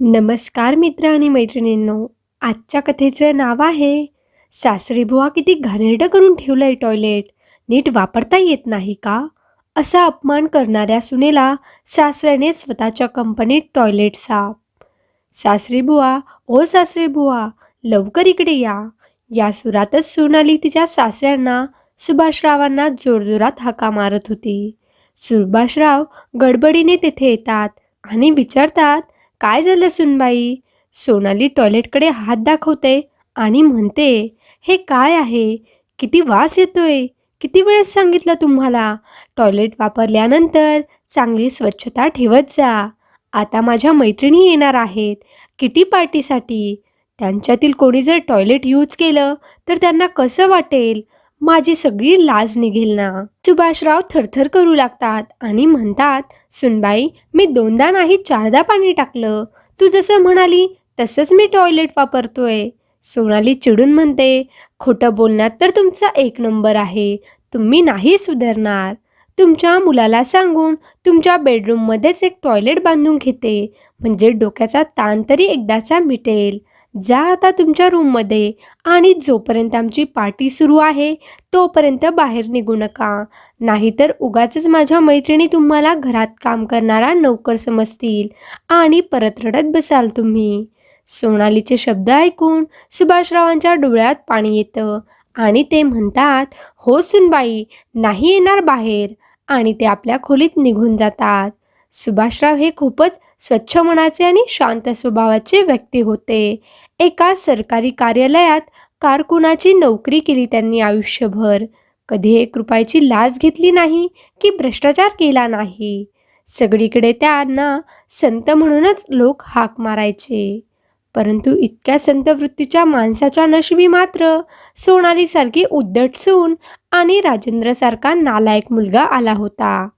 नमस्कार मित्र आणि मैत्रिणींनो आजच्या कथेचं नाव आहे सासरीबुवा किती घाणेरडं करून ठेवलंय टॉयलेट नीट वापरता येत नाही का? असा अपमान करणाऱ्या सुनेला सासऱ्याने स्वतःच्या कंपनीत टॉयलेट साफ. सासरीबुवा ओ सासरीबुवा लवकर इकडे या. या सुरातच सोनाली तिच्या सासऱ्यांना. सुभाषरावांना जोरजोरात हाका मारत होती. सुभाषराव गडबडीने तेथे येतात आणि विचारतात काय झालं सुनबाई? सोनाली टॉयलेटकडे हात दाखवते आणि म्हणते हे काय आहे? किती वास येतोय. किती वेळेस सांगितलं तुम्हाला? टॉयलेट वापरल्यानंतर चांगली स्वच्छता ठेवत जा. आता माझ्या मैत्रिणी येणार आहेत. किटी पार्टीसाठी. त्यांच्यातील कोणी जर टॉयलेट यूज केलं तर त्यांना कसं वाटेल? माझी सगळी लाज निघेल ना. सुभाषराव थरथर करू लागतात आणि म्हणतात सुनबाई मी दोनदा नाही चारदा पाणी टाकलं. तू जसं म्हणाली तसंच मी टॉयलेट वापरतोय. सोनाली चिडून म्हणते खोटं बोलण्यात तर तुमचा एक नंबर आहे. तुम्ही नाही सुधारणार. तुमच्या मुलाला सांगून तुमच्या बेडरूममध्येच एक टॉयलेट बांधून घेते. म्हणजे डोक्याचा ताण तरी एकदाचा मिटेल. जा आता तुमच्या रूममध्ये आणि जोपर्यंत आमची पार्टी सुरू आहे तोपर्यंत बाहेर निघू नका. नाहीतर उगाचच माझ्या मैत्रिणी तुम्हाला घरात काम करणारा नोकर समजतील आणि परत रडत बसाल तुम्ही. सोनालीचे शब्द ऐकून सुभाषरावांच्या डोळ्यात पाणी येतं आणि ते म्हणतात हो सुनबाई नाही येणार बाहेर. आणि ते आपल्या खोलीत निघून जातात. सुभाषराव हे खूपच स्वच्छ मनाचे आणि शांत स्वभावाचे व्यक्ती होते. एका सरकारी कार्यालयात कारकुनाची नोकरी केली त्यांनी आयुष्यभर. कधी एक रुपयाची लाच घेतली नाही की भ्रष्टाचार केला नाही. सगळीकडे त्यांना संत म्हणूनच लोक हाक मारायचे. परंतु इतक्या संतवृत्तीच्या माणसाच्या नशिबी मात्र सोनालीसारखी उद्धट सून आणि राजेंद्रसारखा नालायक मुलगा आला होता.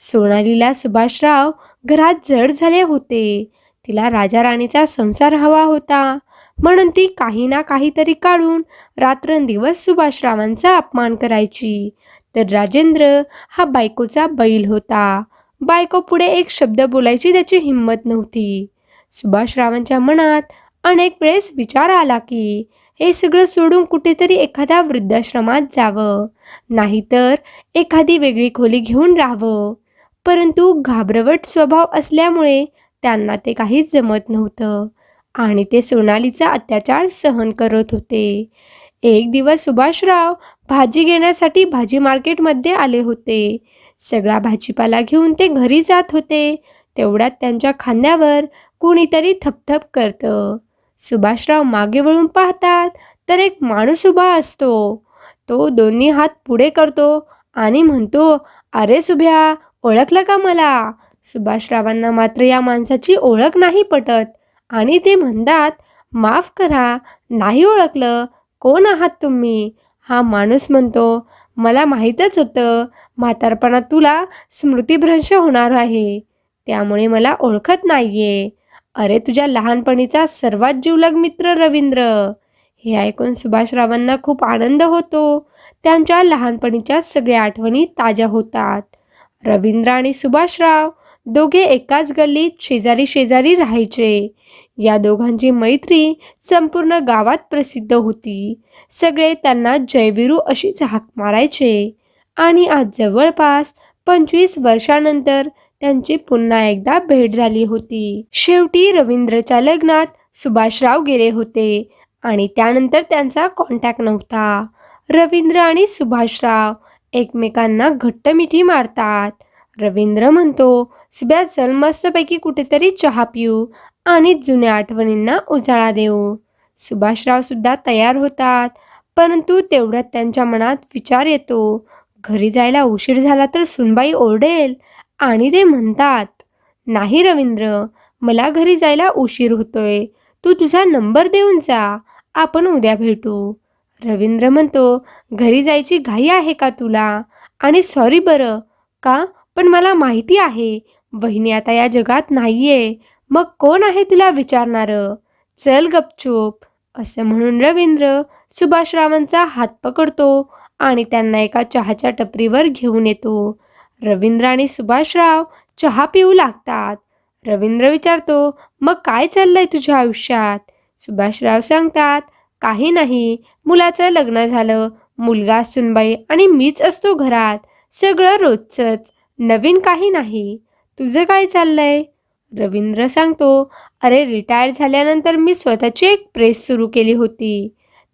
सोनालीला सुभाषराव घरात जड झाले होते. तिला राजा राणीचा संसार हवा होता. म्हणून ती काही ना काहीतरी काढून रात्रंदिवस सुभाषरावांचा अपमान करायची. तर राजेंद्र हा बायकोचा बैल होता. बायको पुढे एक शब्द बोलायची त्याची हिंमत नव्हती. सुभाषरावांच्या मनात अनेक वेळेस विचार आला की हे सगळं सोडून कुठेतरी एखाद्या वृद्धाश्रमात जावं. नाहीतर एखादी वेगळी खोली घेऊन राहावं. परंतु घाबरवट स्वभाव असल्यामुळे त्यांना ते काहीच जमत नव्हतं. आणि ते सोनालीचा अत्याचार सहन करत होते. एक दिवस सुभाषराव भाजी घेण्यासाठी भाजी मार्केटमध्ये आले होते. सगळा भाजीपाला घेऊन ते घरी जात होते. तेवढ्यात त्यांच्या खांद्यावर कोणीतरी थपथप करतं. सुभाषराव मागे वळून पाहतात तर एक माणूस उभा असतो. तो दोन्ही हात पुढे करतो आणि म्हणतो अरे सुभ्या ओळखलं का मला? सुभाषरावांना मात्र या माणसाची ओळख नाही पटत. आणि ते म्हणतात माफ करा नाही ओळखलं. कोण आहात तुम्ही? हा माणूस म्हणतो मला माहीतच होतं. म्हातारपणात तुला स्मृतिभ्रंश होणार आहे. त्यामुळे मला ओळखत नाहीये. अरे तुझ्या लहानपणीचा सर्वात जीवलग मित्र रवींद्र. हे ऐकून सुभाषरावांना खूप आनंद होतो. त्यांच्या लहानपणीच्या सगळ्या आठवणी ताज्या होतात. रवींद्र आणि सुभाषराव दोघे एकाच गल्लीत शेजारी शेजारी राहायचे. या दोघांची मैत्री संपूर्ण गावात प्रसिद्ध होती. सगळे त्यांना जयवीरू अशीच हाक मारायचे आणि आज जवळपास पंचवीस वर्षानंतर त्यांची पुन्हा एकदा भेट झाली होती. शेवटी रवींद्रच्या लग्नात सुभाषराव गेले होते आणि त्यानंतर त्यांचा कॉन्टॅक्ट नव्हता. रवींद्र आणि सुभाषराव एकमेकांना घट्ट मिठी मारतात. रवींद्र म्हणतो सुब्या चल मस्तपैकी कुठेतरी चहा पिऊ आणि जुन्या आठवणींना उजाळा देऊ. सुभाषराव सुद्धा तयार होतात परंतु तेवढ्यात त्यांच्या मनात विचार येतो. घरी जायला उशीर झाला तर सुनबाई ओरडेल आणि ते म्हणतात नाही रवींद्र मला घरी जायला उशीर होतोय. तू तुझा नंबर देऊन जा. आपण उद्या भेटू. रवींद्र म्हणतो घरी जायची घाई आहे का तुला? आणि सॉरी बरं का? पण मला माहिती आहे वहिनी आता या जगात नाहीये मग कोण आहे तुला विचारणारं? चल गपचूप. असं म्हणून रवींद्र सुभाषरावांचा हात पकडतो आणि त्यांना एका चहाच्या टपरीवर घेऊन येतो. रवींद्र आणि सुभाषराव चहा पिऊ लागतात. रवींद्र विचारतो मग काय चाललंय तुझ्या आयुष्यात? सुभाषराव सांगतात काही नाही. मुलाचं लग्न झालं. मुलगा सुनबाई आणि मीच असतो घरात. सगळं रोजचंच. नवीन काही नाही. तुझं काय चाललंय? रवींद्र सांगतो अरे रिटायर झाल्यानंतर मी स्वतःची एक प्रेस सुरू केली होती.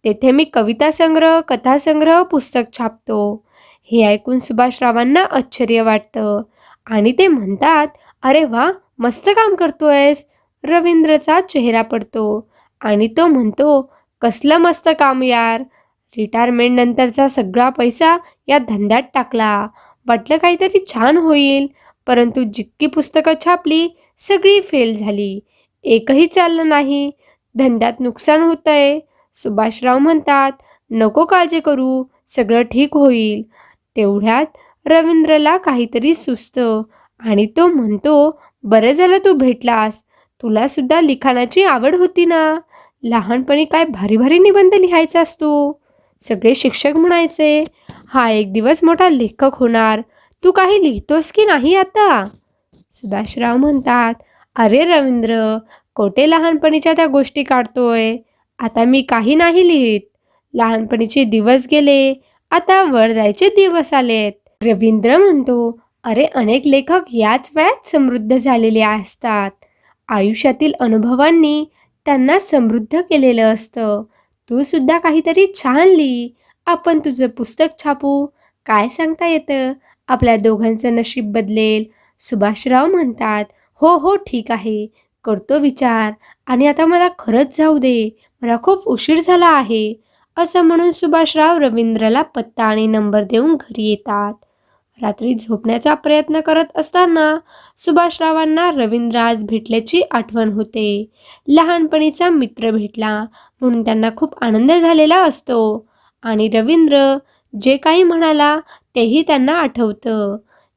तेथे मी कविता संग्रह कथासंग्रह पुस्तक छापतो. हे ऐकून सुभाषरावांना आश्चर्य वाटतं. आणि ते म्हणतात अरे वा मस्त काम करतोयस. रवींद्रचा चेहरा पडतो आणि तो म्हणतो कसलं मस्त काम यार. रिटायरमेंट नंतरचा सगळा पैसा या धंद्यात टाकला. वाटलं काहीतरी छान होईल परंतु जितकी पुस्तकं छापली सगळी फेल झाली. एकही चाललं नाही. धंद्यात नुकसान होतंय. सुभाषराव म्हणतात नको काळजी करू सगळं ठीक होईल. तेवढ्यात रवींद्रला काहीतरी सुचतं आणि तो म्हणतो बरं झालं तू भेटलास. तुला सुद्धा लिखाणाची आवड होती ना. लहानपणी काय भारी भारी निबंध लिहायचा तू सगळे शिक्षक म्हणायचे हा एक दिवस मोठा लेखक होणार. तू काही लिहितोस की नाही आता? सुभाषराव म्हणतात अरे रवींद्र कोठे लहानपणीच्या त्या गोष्टी काढतोय? आता मी काही नाही लिहित. लहानपणीचे दिवस गेले आता वर जायचे दिवस आलेत. रवींद्र म्हणतो अरे अनेक लेखक याच वयात समृद्ध झालेले असतात. आयुष्यातील अनुभवांनी त्यांना समृद्ध केलेलं असतं. तू सुद्धा काहीतरी छान लिही. आपण तुझं पुस्तक छापू. काय सांगता येतं? आपल्या दोघांचं नशीब बदलेल. सुभाषराव म्हणतात हो हो ठीक आहे. करतो विचार. आणि आता मला खरंच जाऊ दे. मला खूप उशीर झाला आहे. असं म्हणून सुभाषराव रवींद्रला पत्ता आणि नंबर देऊन घरी येतात. रात्री झोपण्याचा प्रयत्न करत असताना सुभाषरावांना रवींद्र आज भेटल्याची आठवण होते. लहानपणीचा मित्र भेटला म्हणून त्यांना खूप आनंद झालेला असतो. आणि रवींद्र जे काही म्हणाला तेही त्यांना आठवतं.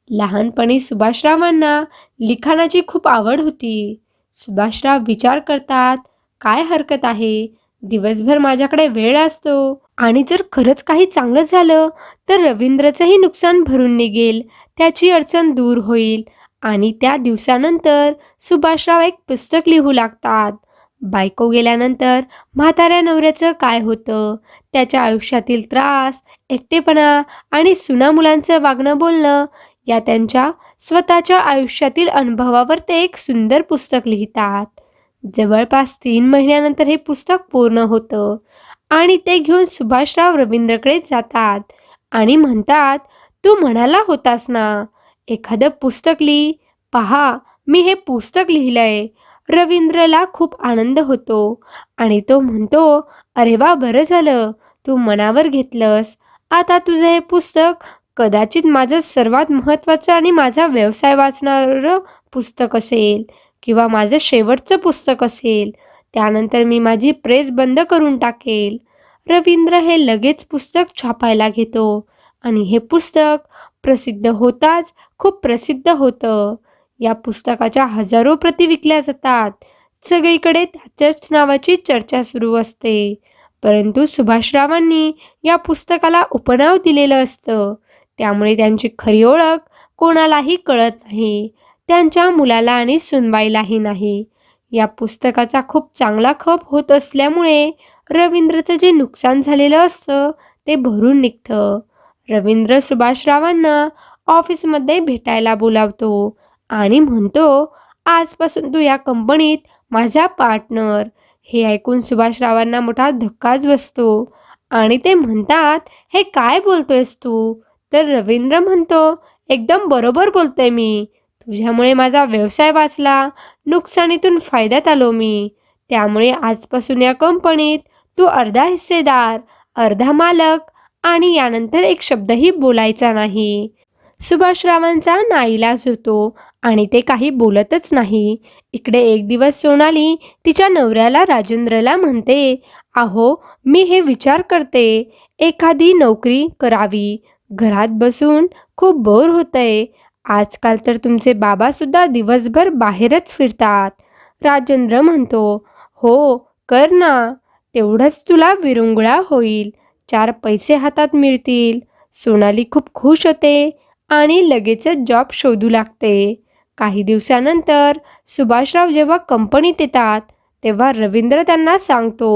लहानपणी सुभाषरावांना लिखाणाची खूप आवड होती. सुभाषराव विचार करतात काय हरकत आहे? दिवसभर माझ्याकडे वेळ असतो. आणि जर खरंच काही चांगलं झालं तर रवींद्रचंही नुकसान भरून निघेल त्याची अडचण दूर होईल. आणि त्या दिवसानंतर सुभाषराव एक पुस्तक लिहू लागतात. बायको गेल्यानंतर म्हाताऱ्या नवऱ्याचं काय होतं? त्याच्या आयुष्यातील त्रास एकटेपणा आणि सुना मुलांचं वागणं बोलणं या त्यांच्या स्वतःच्या आयुष्यातील अनुभवावर ते एक सुंदर पुस्तक लिहितात. जवळपास तीन महिन्यानंतर हे पुस्तक पूर्ण होतं आणि ते घेऊन सुभाषराव रवींद्रकडे जातात आणि म्हणतात तू म्हणाला होतास ना एखादं पुस्तक लिही. पहा मी हे पुस्तक लिहिलंय. रवींद्रला खूप आनंद होतो आणि तो म्हणतो अरे वा बरं झालं. तू मनावर घेतलंस. आता तुझं हे पुस्तक कदाचित माझं सर्वात महत्त्वाचं आणि माझा व्यवसाय वाचणारं पुस्तक असेल. किंवा माझं शेवटचं पुस्तक असेल त्यानंतर मी माझी प्रेस बंद करून टाकेल. रवींद्र हे लगेच पुस्तक छापायला घेतो आणि हे पुस्तक प्रसिद्ध होताच खूप प्रसिद्ध होतं. या पुस्तकाच्या हजारो प्रती विकल्या जातात. सगळीकडे त्याच्याच नावाची चर्चा सुरू असते. परंतु सुभाषरावांनी या पुस्तकाला उपनाव दिलेलं असतं. त्यामुळे त्यांची खरी ओळख कोणालाही कळत नाही. त्यांच्या मुलाला आणि सुनबाईलाही नाही. या पुस्तकाचा खूप चांगला खप होत असल्यामुळे रवींद्रचं जे नुकसान झालेलं असतं ते भरून निघतं. रवींद्र सुभाषरावांना ऑफिसमध्ये भेटायला बोलावतो आणि म्हणतो आजपासून तू या कंपनीत माझा पार्टनर. हे ऐकून सुभाषरावांना मोठा धक्काच बसतो आणि ते म्हणतात हे काय बोलतोयस तू? तर रवींद्र म्हणतो एकदम बरोबर बोलतोय मी. तुझ्यामुळे माझा व्यवसाय वाचला नुकसानीतून फायद्यात आलो मी. त्यामुळे आजपासून या कंपनीत तू अर्धा हिस्सेदार अर्धा मालक आणि यानंतर एक शब्दही बोलायचा नाही. सुभाषरावांचा नाईलाज होतो आणि ते काही बोलतच नाही. इकडे एक दिवस सोनाली तिच्या नवऱ्याला राजेंद्रला म्हणते अहो मी हे विचार करते. एखादी नोकरी करावी. घरात बसून खूप बोर होतंय. आजकाल तर तुमचे बाबासुद्धा दिवसभर बाहेरच फिरतात. राजेंद्र म्हणतो हो कर ना तेवढंच तुला विरंगुळा होईल. चार पैसे हातात मिळतील. सोनाली खूप खुश होते आणि लगेचच जॉब शोधू लागते. काही दिवसानंतर सुभाषराव जेव्हा कंपनीत येतात तेव्हा रवींद्र त्यांना सांगतो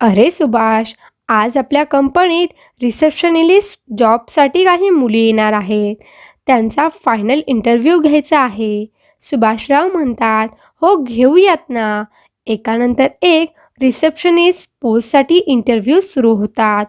अरे सुभाष आज आपल्या कंपनीत रिसेप्शनिलिस्ट जॉबसाठी काही मुली येणार आहेत. त्यांचा फायनल इंटरव्ह्यू घ्यायचा आहे. सुभाषराव म्हणतात हो घेऊयात ना. एकानंतर एक रिसेप्शनिस्ट पोस्टसाठी इंटरव्ह्यू सुरू होतात.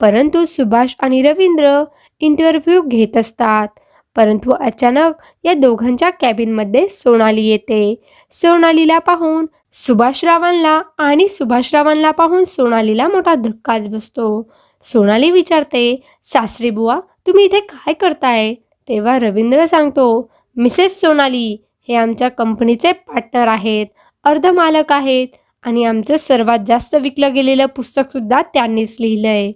परंतु सुभाष आणि रवींद्र इंटरव्ह्यू घेत असतात. परंतु अचानक या दोघांच्या कॅबिनमध्ये सोनाली येते. सोनालीला पाहून सुभाषरावांना आणि सुभाषरावांना पाहून सोनालीला मोठा धक्काच बसतो. सोनाली विचारते सासरी बुवा तुम्ही इथे काय करताय? तेव्हा रवींद्र सांगतो मिसेस सोनाली हे आमच्या कंपनीचे पार्टनर आहेत अर्धमालक आहेत आणि आमचं सर्वात जास्त विकलं गेलेलं पुस्तकसुद्धा त्यांनीच लिहिलं आहे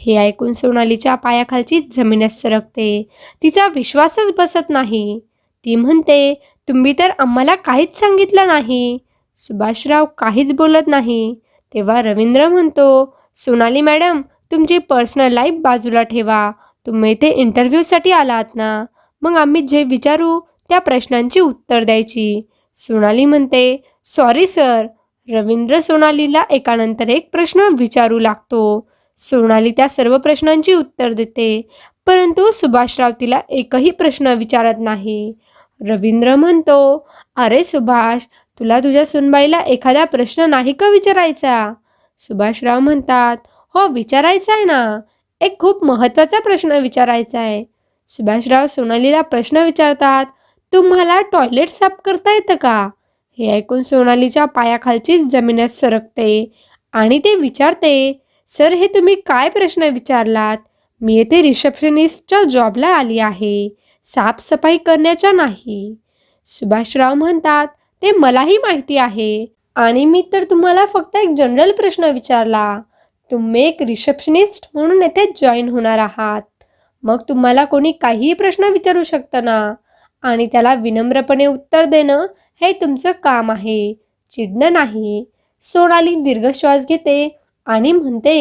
हे ऐकून सोनालीच्या पायाखालची जमीनच सरकते. तिचा विश्वासच बसत नाही. ती म्हणते तुम्ही तर आम्हाला काहीच सांगितलं नाही. सुभाषराव काहीच बोलत नाही. तेव्हा रवींद्र म्हणतो सोनाली मॅडम तुमची पर्सनल लाईफ बाजूला ठेवा. तुम्ही इथे इंटरव्ह्यूसाठी आलात ना? मग आम्ही जे विचारू त्या प्रश्नांची उत्तर द्यायची. सोनाली म्हणते सॉरी सर रवींद्र सोनालीला एकानंतर एक प्रश्न विचारू लागतो. सोनाली त्या सर्व प्रश्नांची उत्तर देते परंतु सुभाषराव तिला एकही प्रश्न विचारत नाही. रवींद्र म्हणतो अरे सुभाष तुला तुझ्या सुनबाईला एखादा प्रश्न नाही का विचारायचा? सुभाषराव म्हणतात हो विचारायचा आहे ना. एक खूप महत्त्वाचा प्रश्न विचारायचा आहे. सुभाषराव सोनालीला प्रश्न विचारतात तुम्हाला टॉयलेट साफ करता येतं का? हे ऐकून सोनालीच्या पायाखालची जमीनच सरकते आणि ते विचारते सर हे तुम्ही काय प्रश्न विचारलात? मी येथे रिसेप्शनिस्टच्या जॉबला आली आहे. साफसफाई करण्याच्या नाही. सुभाषराव म्हणतात ते मलाही माहिती आहे आणि मी तर तुम्हाला फक्त एक जनरल प्रश्न विचारला. तुम्ही एक रिसेप्शनिस्ट म्हणून येथे जॉईन होणार आहात. मग तुम्हाला कोणी काहीही प्रश्न विचारू शकतं ना? आणि त्याला विनम्रपणे उत्तर देणं हे तुमचं काम आहे. चिडणं नाही. सोनाली दीर्घ श्वास घेते आणि म्हणते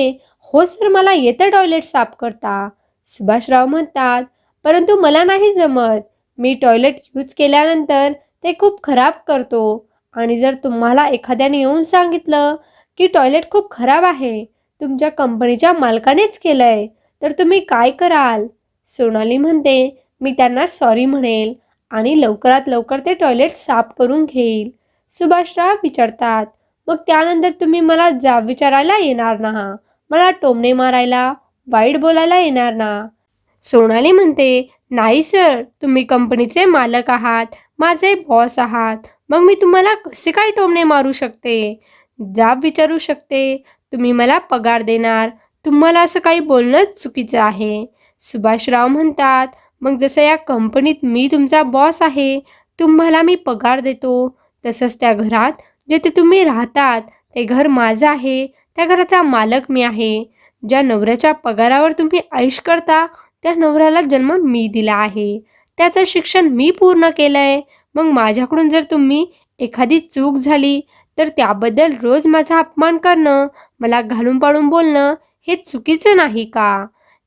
हो सर मला येतं टॉयलेट साफ करता. सुभाषराव म्हणतात परंतु मला नाही जमत. मी टॉयलेट यूज केल्यानंतर ते खूप खराब करतो. आणि जर तुम्हाला एखाद्याने येऊन सांगितलं की टॉयलेट खूप खराब आहे तुमच्या कंपनीच्या मालकानेच केलं आहे तर तुम्ही काय कराल? सोनाली म्हणते मी त्यांना सॉरी म्हणेल आणि लवकरात लवकर ते टॉयलेट साफ करून घेईल. सुभाषराव विचारतात मग त्यानंतर तुम्ही मला जाब विचारायला येणार ना? मला टोमणे मारायला वाईट बोलायला येणार ना? सोनाली म्हणते नाही सर तुम्ही कंपनीचे मालक आहात माझे बॉस आहात. मग मी तुम्हाला कसे काय टोमणे मारू शकते? जाब विचारू शकते तुम्ही मला पगार देणार. तुम्हाला असं काही बोलणंच चुकीचं आहे. सुभाषराव म्हणतात मग जसं या कंपनीत मी तुमचा बॉस आहे तुम्हाला मी पगार देतो. तसंच त्या घरात जेथे तुम्ही राहतात ते घर माझं आहे. त्या घराचा मालक मी आहे. ज्या नवऱ्याच्या पगारावर तुम्ही ऐश करता त्या नवऱ्याला जन्म मी दिला आहे. त्याचं शिक्षण मी पूर्ण केलं आहे मग माझ्याकडून जर तुम्ही एखादी चूक झाली तर त्याबद्दल रोज माझा अपमान करणं मला घालून पाडून बोलणं हे चुकीचं नाही का?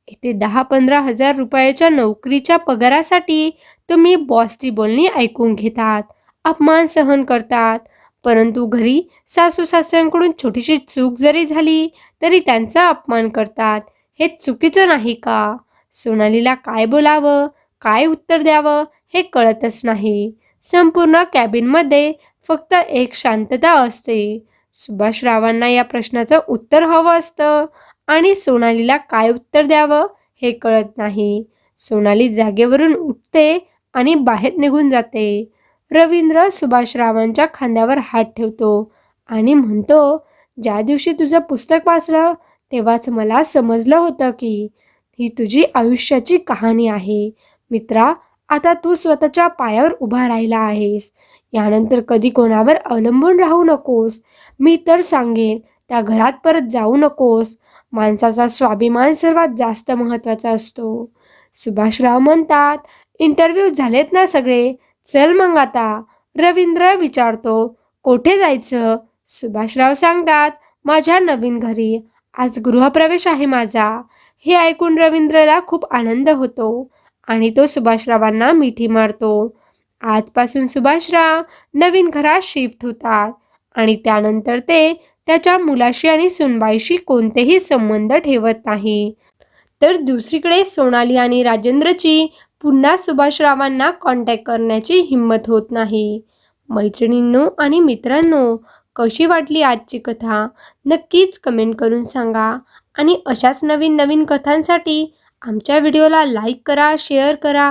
येथे दहा पंधरा हजार रुपयाच्या नोकरीच्या पगारासाठी तुम्ही बॉसची बोलणी ऐकून घेतात अपमान सहन करतात. परंतु घरी सासू सासऱ्यांकडून छोटीशी चूक जरी झाली तरी त्यांचा अपमान करतात. हे चुकीचं नाही का? सोनालीला काय बोलावं काय उत्तर द्यावं हे कळतच नाही. संपूर्ण कॅबिनमध्ये फक्त एक शांतता असते. सुभाषरावांना या प्रश्नाचं उत्तर हवं असतं आणि सोनालीला काय उत्तर द्यावं हे कळत नाही. सोनाली जागेवरून उठते आणि बाहेर निघून जाते. रवींद्र सुभाषरावांच्या खांद्यावर हात ठेवतो आणि म्हणतो ज्या दिवशी तुझं पुस्तक वाचलं तेव्हाच मला समजलं होतं की ही तुझी आयुष्याची कहाणी आहे. मित्रा आता तू स्वतःच्या पायावर उभा राहिला आहेस. यानंतर कधी कोणावर अवलंबून राहू नकोस. मी तर सांगेन त्या घरात परत जाऊ नकोस. माणसाचा स्वाभिमान सर्वात जास्त महत्त्वाचा असतो. सुभाषराव म्हणतात इंटरव्ह्यू झालेत ना सगळे? चल मग आता. रवींद्र विचारतो कोठे जायचं? सुभाषराव सांगतात माझ्या नवीन घरी. आज गृहप्रवेश आहे माझा. हे ऐकून रवींद्रला खूप आनंद होतो आणि तो सुभाषरावांना मिठी मारतो. आजपासून सुभाषराव नवीन घरात शिफ्ट होतात आणि त्यानंतर ते त्याच्या मुलाशी आणि सुनबाईशी कोणतेही संबंध ठेवत नाही. तर दुसरीकडे सोनाली आणि राजेंद्रची पुन्हा सुभाषरावांना कॉन्टॅक्ट करण्याची हिंमत होत नाही. मैत्रिणींनो आणि मित्रांनो कशी वाटली आजची कथा? नक्कीच कमेंट करून सांगा आणि अशाच नवीन नवीन कथांसाठी आमच्या व्हिडिओला लाईक करा शेअर करा